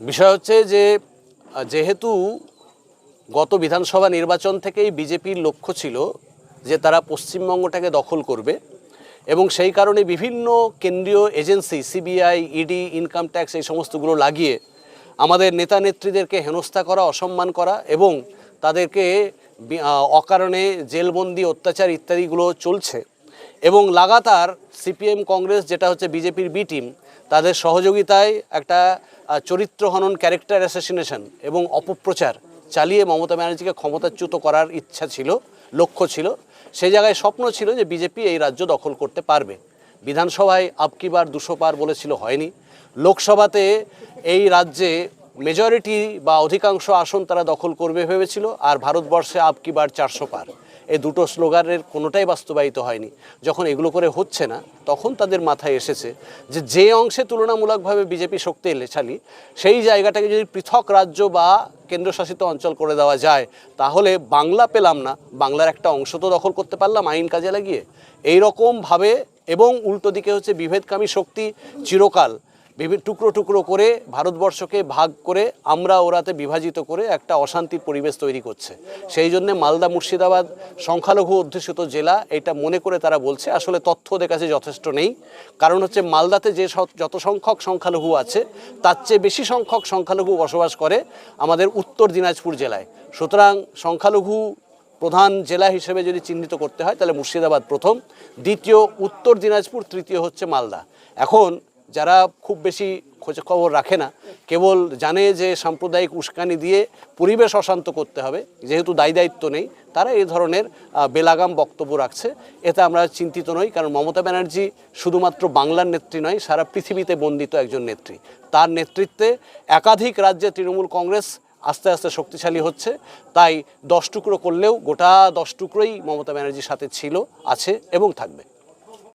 বিষয় হচ্ছে যে যেহেতু গত বিধানসভা নির্বাচন থেকেই বিজেপির লক্ষ্য ছিল যে তারা পশ্চিমবঙ্গটাকে দখল করবে এবং সেই কারণে বিভিন্ন কেন্দ্রীয় agency, CBI, ED, income tax এই সমস্তগুলো লাগিয়ে আমাদের নেতা নেত্রীদেরকে হেনস্থা করা, অসম্মান করা এবং তাদেরকে অকারণে জেলবন্দি, অত্যাচার ইত্যাদিগুলো চলছে। এবং লাগাতার সিপিএম কংগ্রেস, যেটা হচ্ছে বিজেপির বি টিম তাদের সহযোগিতায় একটা চরিত্র হনন ক্যারেক্টার অ্যাসাসিনেশন এবং অপপ্রচার চালিয়ে মমতা ব্যানার্জিকে ক্ষমতাচ্যুত করার ইচ্ছা ছিল, লক্ষ্য ছিল। সেই জায়গায় স্বপ্ন ছিল যে বিজেপি এই রাজ্য দখল করতে পারবে। বিধানসভায় আপকি বার দুশো পার বলেছিল হয়নি। লোকসভাতে এই রাজ্যে মেজরিটি বা অধিকাংশ আসন তারা দখল করবে ভেবেছিল, আর ভারতবর্ষে আপকি বার চারশো পার। এই দুটো স্লোগানের কোনোটাই বাস্তবায়িত হয়নি। যখন এগুলো করে হচ্ছে না, তখন তাদের মাথায় এসেছে যে যে অংশে তুলনামূলকভাবে বিজেপি শক্তি এলেছালি, সেই জায়গাটাকে যদি পৃথক রাজ্য বা কেন্দ্রশাসিত অঞ্চল করে দেওয়া যায়, তাহলে বাংলা পেলাম না। বাংলার একটা অংশ তো দখল করতে পারলাম আইন কাজে লাগিয়ে। এই রকমভাবে এবং উল্টো দিকে হচ্ছে বিভেদকামী শক্তি চিরকাল বিভিন্ন টুকরো টুকরো করে ভারতবর্ষকে ভাগ করে আমরা ওরাতে বিভাজিত করে একটা অশান্তির পরিবেশ তৈরি করছে। সেই জন্য মালদা মুর্শিদাবাদ সংখ্যালঘু অধ্যুষিত জেলা এটা মনে করে তারা বলছে, আসলে তথ্য ওদের কাছে যথেষ্ট নেই। কারণ হচ্ছে মালদাতে যে যত সংখ্যক সংখ্যালঘু আছে, তার চেয়ে বেশি সংখ্যক সংখ্যালঘু বসবাস করে আমাদের উত্তর দিনাজপুর জেলায়। সুতরাং সংখ্যালঘু প্রধান জেলা হিসেবে যদি চিহ্নিত করতে হয়, তাহলে মুর্শিদাবাদ প্রথম, দ্বিতীয় উত্তর দিনাজপুর, তৃতীয় হচ্ছে মালদা। এখন যারা খুব বেশি খোঁজ খবর রাখে না, কেবল জানে যে সাম্প্রদায়িক উস্কানি দিয়ে পরিবেশ অশান্ত করতে হবে, যেহেতু দায়ী দায়িত্ব নেই, তারা এই ধরনের বেলাগাম বক্তব্য রাখছে। এতে আমরা চিন্তিত নই, কারণ মমতা ব্যানার্জি শুধুমাত্র বাংলার নেত্রী নয়, সারা পৃথিবীতে বন্দিত একজন নেত্রী। তার নেতৃত্বে একাধিক রাজ্যে তৃণমূল কংগ্রেস আস্তে আস্তে শক্তিশালী হচ্ছে। তাই দশ টুকরো করলেও গোটা দশ টুকরোই মমতা ব্যানার্জির সাথে ছিল, আছে এবং থাকবে।